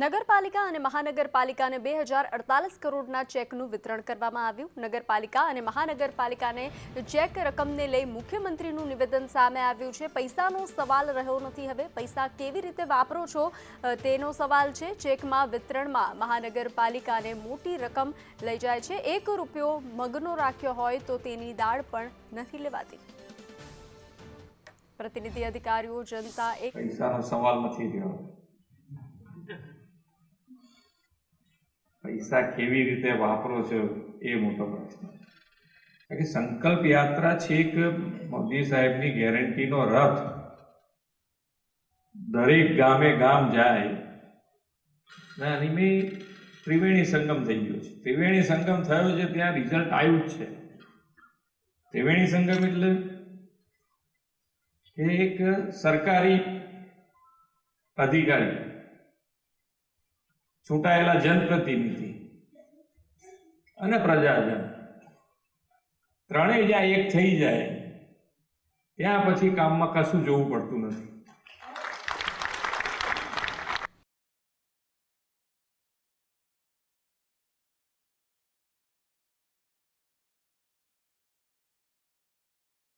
નગરપાલિકા અને મહાનગરપાલિકાને બે હજાર અડતાલીસ કરોડના ચેકનું વિતરણ કરવામાં આવ્યું. નગરપાલિકા અને મહાનગરપાલિકાને ચેક રકમને લઈ મુખ્યમંત્રીનું નિવેદન સામે આવ્યું છે. પૈસાનો સવાલ રહ્યો નથી હવે. પૈસા કેવી રીતે વાપરો છો તેનો સવાલ છે. ચેકમાં વિતરણમાં મહાનગરપાલિકાને મોટી રકમ લઈ જાય છે. એક રૂપિયો મગનો રાખ્યો હોય તો તેની દાળ પણ નથી લેવાતી. પ્રતિનિધિ અધિકારીઓ જનતા એક પૈસાનો સવાલ નથી રહ્યો. પૈસા કેવી રીતે વાપરો છો એ મોટો પ્રશ્ન કે સંકલ્પ યાત્રા છે એક મોદી સાહેબની ગેરંટીનો રથ. દરેક ગામે ગામ જાય. ને આની મેં ત્રિવેણી સંગમ થઈ ગયો છે. ત્રિવેણી સંગમ થયો છે ત્યાં રિઝલ્ટ આવ્યું જ છે. ત્રિવેણી સંગમ એટલે એક સરકારી અધિકારી. ચૂંટાયેલા જનપ્રતિનિધિ અને પ્રજાજન. ત્રણેય જ્યાં એક થઈ જાય, ત્યાં પછી કામમાં કશું જોવું પડતું નથી.